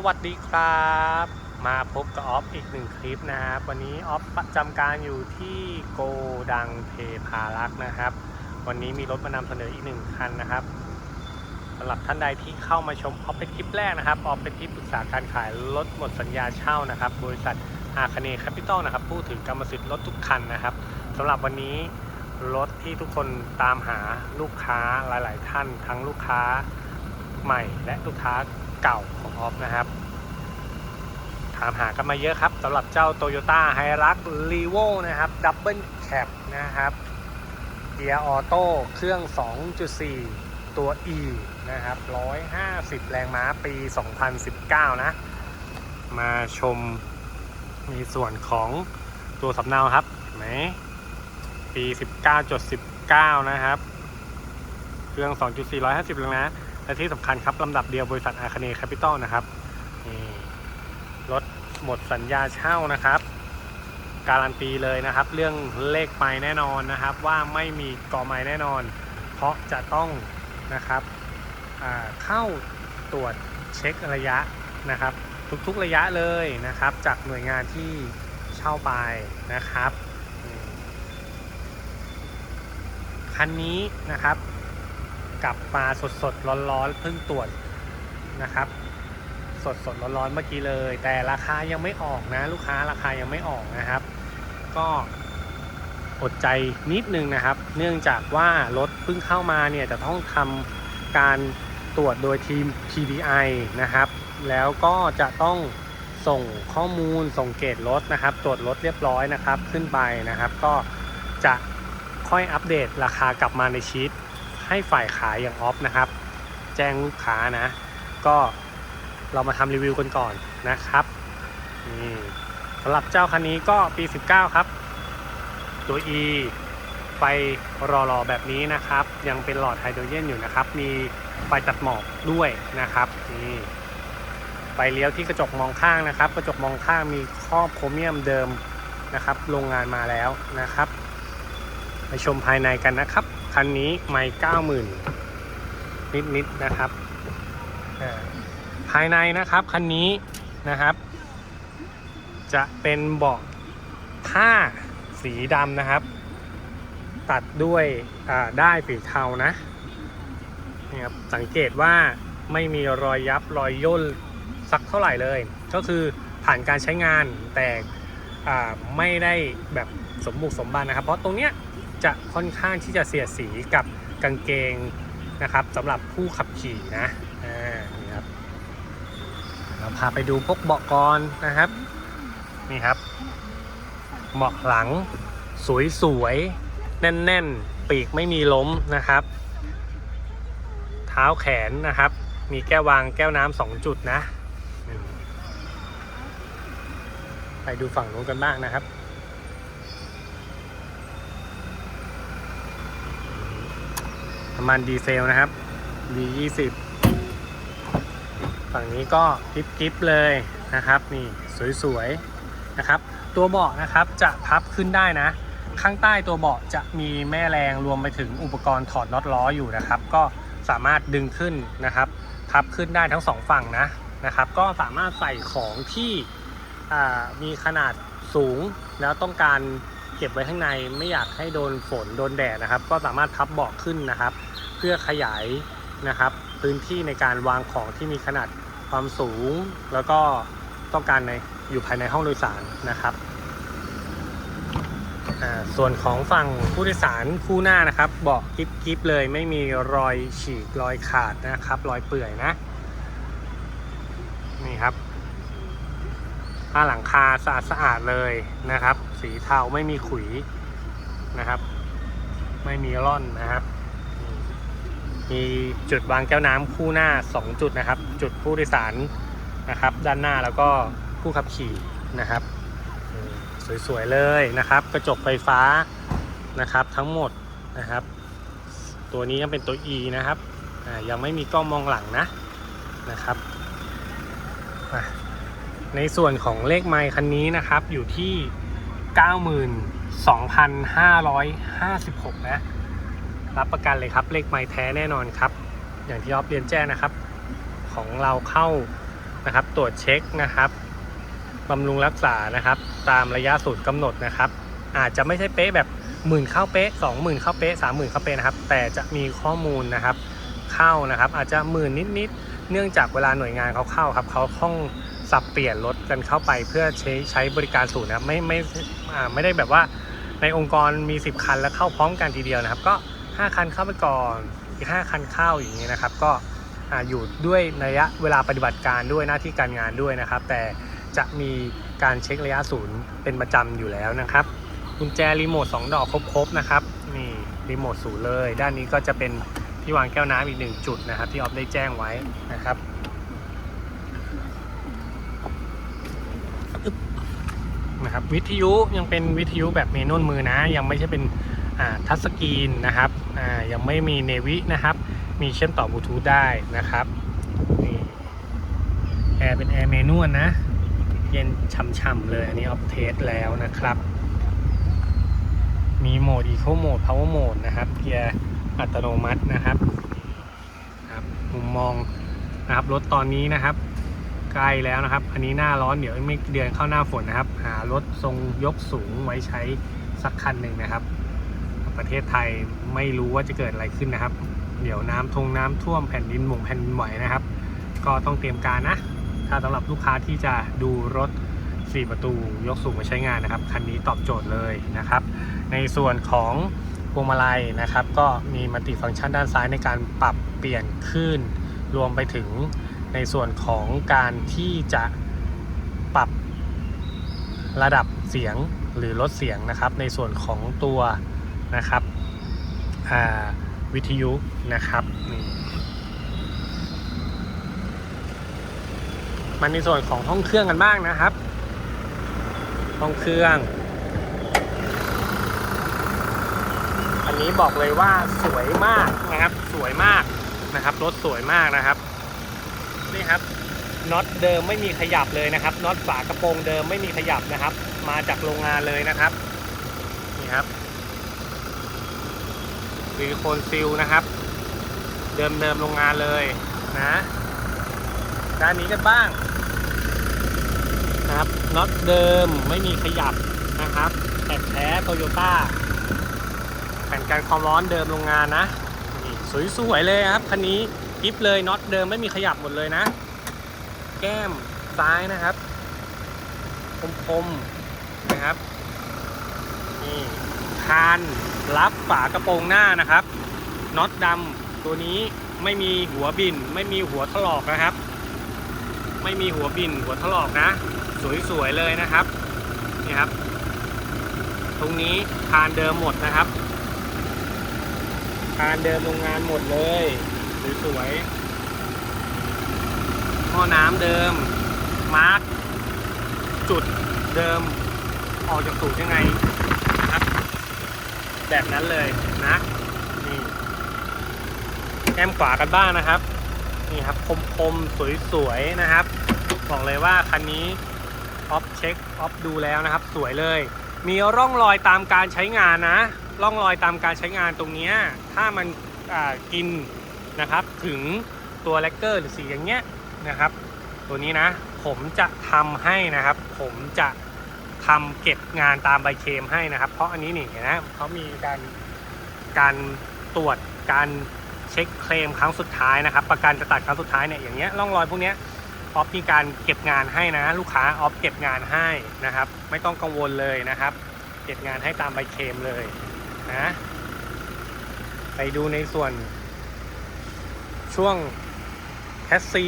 สวัสดีครับ มาพบกับออฟอีกหนึ่งคลิปนะครับ วันนี้ออฟประจำการอยู่ที่โกดังเทพารักษ์นะครับ วันนี้มีรถมานำเสนออีกหนึ่งคันนะครับสำหรับท่านใดที่เข้ามาชมออฟเป็นคลิปแรกนะครับออฟเป็นที่ปรึกษาการขายรถหมดสัญญาเช่านะครับ บริษัทอาคเนย์แคปิตอลนะครับผู้ถือกรรมสิทธิ์รถทุกคันนะครับสำหรับวันนี้รถที่ทุกคนตามหาลูกค้าหลาย ๆ ท่าน ทั้งลูกค้าใหม่และลูกค้า เก่าของออฟนะครับ ถามหากันมาเยอะครับสำหรับเจ้า Toyota h i l u x r e v o นะครับดับเบิลแคนะครับเกียร์ออโต้เครื่อง 2.4 ตัว E นะครับ 150 แรงม้าปี 2019 นะ มาชมมีส่วนของตัวสำเนาครับไหมปี 19.19 นะครับ เครื่อง 2.4 150 แรงม้า และที่สำคัญครับลำดับเดียวบริษัทอาคเนย์แคปิตอลนะครับรถหมดสัญญาเช่านะครับ การันตีเลยนะครับ เรื่องเลขไม้แน่นอนนะครับ ว่าไม่มีกอไม้แน่นอน เพราะจะต้องนะครับเข้าตรวจเช็คระยะนะครับ ทุกๆระยะเลยนะครับ จากหน่วยงานที่เช่าไปนะครับคันนี้นะครับ กลับมาสดๆร้อนๆเพิ่งตรวจนะครับ สดสดๆร้อนเมื่อกี้เลย แต่ราคายังไม่ออกนะ ลูกค้าราคายังไม่ออกนะครับ ก็อดใจนิดนึงนะครับ เนื่องจากว่ารถเพิ่งเข้ามาเนี่ยจะต้องทำการตรวจโดยทีม PDI นะครับ แล้วก็จะต้องส่งข้อมูลส่งเกตรถนะครับ ตรวจรถเรียบร้อยนะครับ ขึ้นไปนะครับ ก็จะค่อยอัปเดตราคากลับมาในชีต ให้ฝ่ายขายอย่างออฟนะครับ แจ้งลูกค้านะ ก็เรามาทำรีวิวกันก่อนนะครับนี่สำหรับเจ้าคันนี้ก็ปี 19 ครับ ตัว E ไฟรอรอแบบนี้นะครับ ยังเป็นหลอดไฮโดรเจนอยู่นะครับ มีไฟตัดหมอกด้วยนะครับนี่ไฟเลี้ยวที่กระจกมองข้างนะครับ กระจกมองข้างมีครอบโครเมียมเดิมนะครับ โรงงานมาแล้วนะครับ ไปชมภายในกันนะครับ คันนี้ไม่เก้าหมื่นนิดๆนะครับภายในนะครับคันนี้นะครับ จะเป็นเบาะผ้าสีดำนะครับ ตัดด้วยได้ายสีเทานะนี่ครับสังเกตว่าไม่มีรอยยับรอยย่นสักเท่าไหร่เลย ก็คือผ่านการใช้งานแต่ไม่ได้แบบสมบุกสมบันนะครับ เพราะตรงเนี้ย จะค่อนข้างที่จะเสียดสีกับกางเกงนะครับสำหรับผู้ขับขี่นะอ่านี่ครับเราพาไปดูพวกเบาะกรนะครับนี่ครับเบาะหลังสวยๆ แน่นๆ ปีกไม่มีล้มนะครับ เท้าแขนนะครับ มีแก้ววางแก้วน้ำสองจุดนะ ไปดูฝั่งนู้นกันบ้างนะครับ น้ำมันดีเซลนะครับ D20 ฝั่งนี้ก็กิบกิบเลยนะครับนี่สวยๆนะครับ ตัวเบาะนะครับจะพับขึ้นได้นะ ข้างใต้ตัวเบาะจะมีแม่แรงรวมไปถึงอุปกรณ์ถอดน็อตล้ออยู่นะครับ ก็สามารถดึงขึ้นนะครับพับขึ้นได้ทั้งสองฝั่งนะนะครับ ก็สามารถใส่ของที่มีขนาดสูงแล้วต้องการเก็บไว้ข้างในไม่อยากให้โดนฝนโดนแดดนะครับ ก็สามารถพับเบาะขึ้นนะครับ เพื่อขยายนะครับ พื้นที่ในการวางของที่มีขนาดความสูง แล้วก็ต้องการในอยู่ภายในห้องโดยสารนะครับอ่าส่วนของฝั่งผู้โดยสารคู่หน้านะครับเบาะกิบกิบเลยไม่มีรอยฉีกรอยขาดนะครับ รอยเปื่อยนะ นี่ครับผ้าหลังคาสะอาดสะอาดเลยนะครับ สีเทาไม่มีขุยนะครับ ไม่มีร่อนนะครับ มีจุดวางแก้วน้ำคู่หน้า 2 จุดนะครับ จุดผู้โดยสารนะครับ ด้านหน้าแล้วก็ผู้ขับขี่นะครับ สวยๆเลยนะครับ กระจกไฟฟ้านะครับทั้งหมดนะครับ ตัวนี้ยังเป็นตัว E นะครับยังไม่มีกล้องมองหลังนะนะครับ ในส่วนของเลขไมค์คันนี้นะครับอยู่ที่ 92,556 นะ รับประกันเลยครับเลขไม้แท้แน่นอนครับ อย่างที่ออฟเรียนแจ้งนะครับ ของเราเข้านะครับ ตรวจเช็คนะครับบำรุงรักษานะครับ ตามระยะสูตรกำหนดนะครับ อาจจะไม่ใช่เป๊ะแบบหมื่นเข้าเป๊ะสองหมื่นเข้าเป๊ะสามหมื่นเข้าเป๊ะนะครับ แต่จะมีข้อมูลนะครับ เข้านะครับ อาจจะหมื่นนิดๆเนื่องจากเวลาหน่วยงานเขาเข้าครับเขาต้องสับเปลี่ยนรถกันเข้าไปเพื่อใช้ใช้บริการศูนย์นะครับไม่ไม่ไม่ได้แบบว่าในองค์กรมี 10 คันแล้วเข้าพร้อมกันทีเดียวนะครับ ก็ 5 คันเข้าไปก่อน อีก 5 คันเข้าอย่างนี้นะครับ ก็ออยู่ด้วยระยะเวลาปฏิบัติการด้วยหน้าที่การงานด้วยนะครับ แต่จะมีการเช็คระยะศูนย์เป็นประจำอยู่แล้วนะครับกุญแจรีโมท2ดอกครบๆนะครับนี่รีโมทศูนย์เลย ด้านนี้ก็จะเป็นที่วางแก้วน้ำอีกหนึ่งจุดนะครับ ที่ออฟได้แจ้งไว้นะครับนะครับวิทยุยังเป็นวิทยุแบบเมนวลมือนะ ยังไม่ใช่เป็น ทัชสกรีนนะครับยังไม่มีเนวินะครับ มีเชื่อมต่อบลูทูธได้นะครับนี่แอร์เป็นแอร์เมนวลนะ เย็นช่ำๆเลยอันนี้ออฟเทสแล้วนะครับ มีโหมด Eco Mode Power Mode นะครับเกียร์อัตโนมัตินะครับครับมุมมองนะครับรถตอนนี้นะครับใกล้แล้วนะครับ อันนี้หน้าร้อนเดี๋ยวไม่เดือนเข้าหน้าฝนนะครับ หารถทรงยกสูงไว้ใช้สักคันหนึ่งนะครับ ประเทศไทยไม่รู้ว่าจะเกิดอะไรขึ้นนะครับ เดี๋ยวน้ำทงน้ำท่วมแผ่นดินหมงแผ่นดินไหวนะครับ ก็ต้องเตรียมการนะ ถ้าสำหรับลูกค้าที่จะดูรถ 4 ประตูยกสูงมาใช้งานนะครับ คันนี้ตอบโจทย์เลยนะครับ ในส่วนของพวงมาลัยนะครับ ก็มีมัลติฟังก์ชันด้านซ้ายในการปรับเปลี่ยนคลื่นรวมไปถึงในส่วนของการที่จะปรับระดับเสียงหรือลดเสียงนะครับ ในส่วนของตัว นะครับวิทยุนะครับนี่มันในส่วนของห้องเครื่องกันบ้างนะครับ ห้องเครื่อง อันนี้บอกเลยว่าสวยมากนะครับ สวยมากนะครับ รถสวยมากนะครับ นี่ครับน็อตเดิมไม่มีขยับเลยนะครับน็อตฝากระโปรงเดิมไม่มีขยับนะครับ มาจากโรงงานเลยนะครับ นี่ครับ ซิลิโคนซิลนะครับ เดิมเดิมโรงงานเลยนะด้านนี้กันบ้างนะครับน็อตเดิมไม่มีขยับนะครับแอบแท้โตโยต้าแผ่นกันความร้อนเดิมโรงงานนะนี่สวยๆเลยครับคันนี้กิฟเลยน็อตเดิมไม่มีขยับหมดเลยนะ แก้มซ้ายนะครับคมๆนะครับนี่คานรับ ฝากระโปรงหน้านะครับน็อตดำตัวนี้ไม่มีหัวบิน ไม่มีหัวถลอกนะครับ ไม่มีหัวบินหัวถลอกนะ สวยๆเลยนะครับนี่ครับ ตรงนี้คานเดิมหมดนะครับคานเดิมโรงงานหมดเลยสวยๆหม้อน้ำเดิมมาร์กจุดเดิมออกจากสูตรยังไง แบบนั้นเลยนะนี่แก้มขวากันบ้างนะครับ นี่ครับคมๆสวยๆนะครับ บอกเลยว่าคันนี้ออฟเช็คออฟดูแล้วนะครับ สวยเลย มีร่องรอยตามการใช้งานนะ ร่องรอยตามการใช้งานตรงนี้ถ้ามันกินนะครับถึงตัวแลกเกอร์หรือสีอย่างเงี้ยนะครับ ตัวนี้นะ ผมจะทำให้นะครับ ผมจะ ทำเก็บงานตามใบเคลมให้นะครับ เพราะอันนี้นี่เห็นนะเขามีการการตรวจการเช็คเคลมครั้งสุดท้ายนะครับ ประกันจะตัดครั้งสุดท้ายเนี่ยอย่างเงี้ยร่องรอยพวกเนี้ยออฟมีการเก็บงานให้นะ ลูกค้าออฟเก็บงานให้นะครับ ไม่ต้องกังวลเลยนะครับ เก็บงานให้ตามใบเคลมเลยนะไปดูในส่วนช่วงแคสซี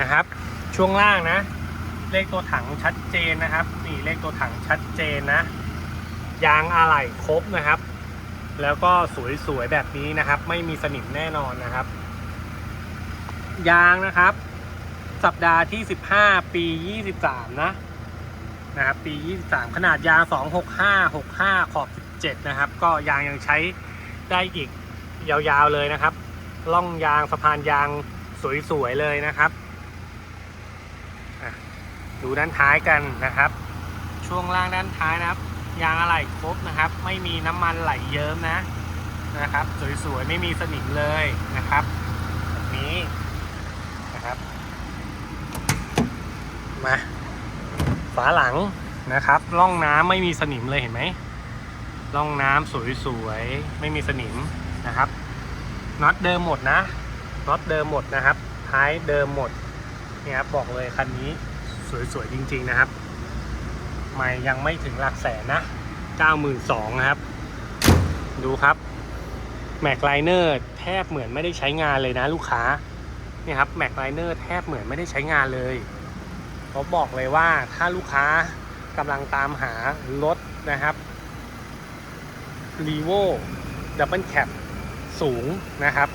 นะครับ ช่วงล่างนะ เลขตัวถังชัดเจนนะครับ นี่เลขตัวถังชัดเจนนะยางอะไหล่ครบนะครับ แล้วก็สวยๆแบบนี้นะครับ ไม่มีสนิมแน่นอนนะครับ ยางนะครับ สัปดาห์ที่ 15 ปี 23 นะนะครับปี 23 ขนาดยาง 265 65 ขอบ 17 นะครับ ก็ยางยังใช้ได้อีกยาวๆเลยนะครับล่องยางสะพานยางสวยๆเลยนะครับ ดูด้านท้ายกันนะครับ ช่วงล่างด้านท้ายนะครับ ยางอะไหล่ครบนะครับ ไม่มีน้ำมันไหลเยิ้มนะนะครับ สวยๆไม่มีสนิมเลยนะครับแบบนี้นะครับ มาฝาหลังนะครับร่องน้ำไม่มีสนิมเลยเห็นไหมร่องน้ำสวยๆไม่มีสนิมนะครับน็อตเดิมหมดนะน็อตเดิมหมดนะครับ ท้ายเดิมหมดเนี่ยครับบอกเลยคันนี้ สวยๆจริง ๆนะครับ ไม่ยังไม่ถึงหลักแสนนะ92,000นะครับ ดูครับแม็กไลเนอร์แทบเหมือนไม่ได้ใช้งานเลยนะลูกค้าเนี่ยครับแม็กไลเนอร์แทบเหมือนไม่ได้ใช้งานเลยผมบอกเลยว่าถ้าลูกค้ากำลังตามหารถนะครับ r e v o Double Cab สูงนะครับ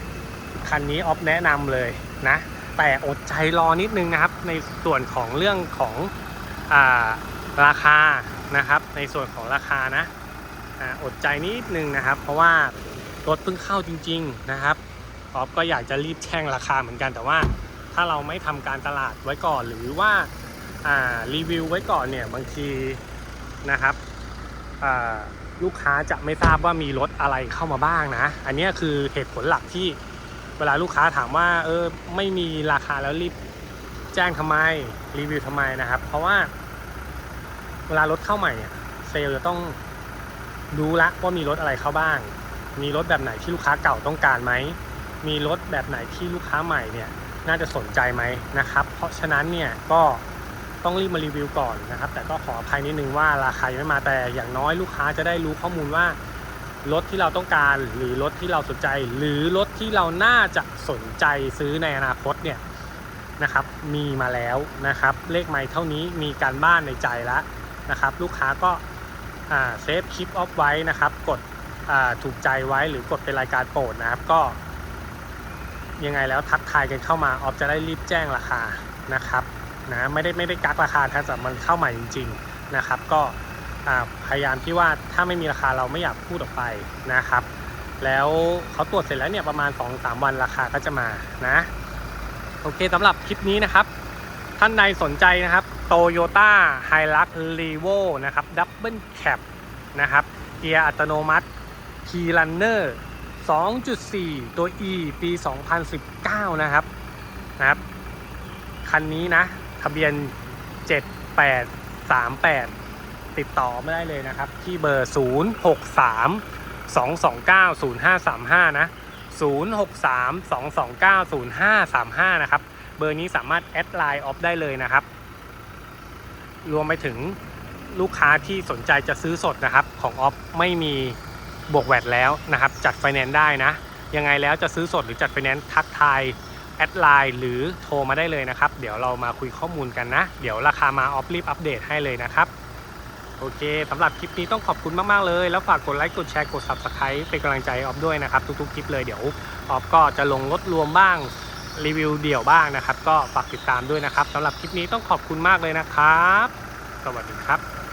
คันนี้ออฟแนะนำเลยนะ แต่อดใจรอนิดนึงนะครับ ในส่วนของเรื่องของอาราคานะครับ ในส่วนของราคานะอดใจนิดนึงนะครับ เพราะว่ารถเพิ่งเข้าจริง ๆนะครับออฟก็อยากจะรีบแช่งราคาเหมือนกันแต่ว่าถ้าเราไม่ทำการตลาดไว้ก่อนหรือว่าารีวิวไว้ก่อนเนี่ยบางทีนะครับลูกค้าจะไม่ทราบว่ามีรถอะไรเข้ามาบ้างนะ อันนี้คือเหตุผลหลักที่ เวลาลูกค้าถามว่าเออไม่มีราคาแล้วรีบแจ้งทำไมรีวิวทำไมนะครับ เพราะว่า เวลารถเข้าใหม่เนี่ยเซลล์จะต้องรู้ละว่ามีรถอะไรเข้าบ้าง มีรถแบบไหนที่ลูกค้าเก่าต้องการไหม มีรถแบบไหนที่ลูกค้าใหม่เนี่ยน่าจะสนใจไหมนะครับ เพราะฉะนั้นเนี่ยก็ต้องรีบมารีวิวก่อนนะครับ แต่ก็ขออภัยนิดนึงว่าราคายังไม่มาแต่อย่างน้อยลูกค้าจะได้รู้ข้อมูลว่า รถที่เราต้องการหรือรถที่เราสนใจ หรือรถที่เราน่าจะสนใจซื้อในอนาคตเนี่ยนะครับมีมาแล้วนะครับ เลขไม้เท่านี้มีการบ้านในใจแล้วนะครับ ลูกค้าก็เซฟคลิปออฟไว้นะครับ กดถูกใจไว้หรือกดเป็นรายการโปรดนะครับก็ ยังไงแล้วทักทายกันเข้ามาออฟจะได้รีบแจ้งราคานะครับนะไม่ได้ไม่ได้กักราคาถ้าแต่มันเข้าใหม่จริง ๆนะครับ ก็ พยายามที่ว่าถ้าไม่มีราคาเราไม่อยากพูดออกไปนะครับ แล้วเขาตรวจเสร็จแล้วเนี่ยประมาณ 2-3 วันราคาก็จะมานะโอเคสำหรับคลิปนี้นะครับ ท่านใดสนใจนะครับ Toyota Hilux Revo นะครับ Double Cab นะครับเกียร์อัตโนมัติ Key Runner 2.4 ตัว E ปี 2019 นะครับนะครับ คันนี้นะ ทะเบียน 7838 ติดต่อไม่ได้เลยนะครับ ที่เบอร์ 063 229 0535 นะ 063 229 0535 นะครับ เบอร์นี้สามารถแอดไลน์ออฟได้เลยนะครับ รวมไปถึงลูกค้าที่สนใจจะซื้อสดนะครับ ของออฟไม่มีบวกแวดแล้วนะครับ จัดไฟแนนซ์ได้นะ ยังไงแล้วจะซื้อสดหรือจัดไฟแนนซ์ทักทายแอดไลน์หรือโทรมาได้เลยนะครับ เดี๋ยวเรามาคุยข้อมูลกันนะ เดี๋ยวราคามาออฟรีบอัปเดตให้เลยนะครับ โอเคสำหรับคลิปนี้ต้องขอบคุณมาก ๆ เลย แล้วฝากกดไลค์กดแชร์กด Subscribe เป็นกำลังใจออฟด้วยนะครับ ทุก ๆ คลิปเลยเดี๋ยวออฟก็จะลงรถรวมบ้างรีวิวเดี่ยวบ้างนะครับ ก็ฝากติดตามด้วยนะครับสำหรับคลิปนี้ต้องขอบคุณมากเลยนะครับ สวัสดีครับ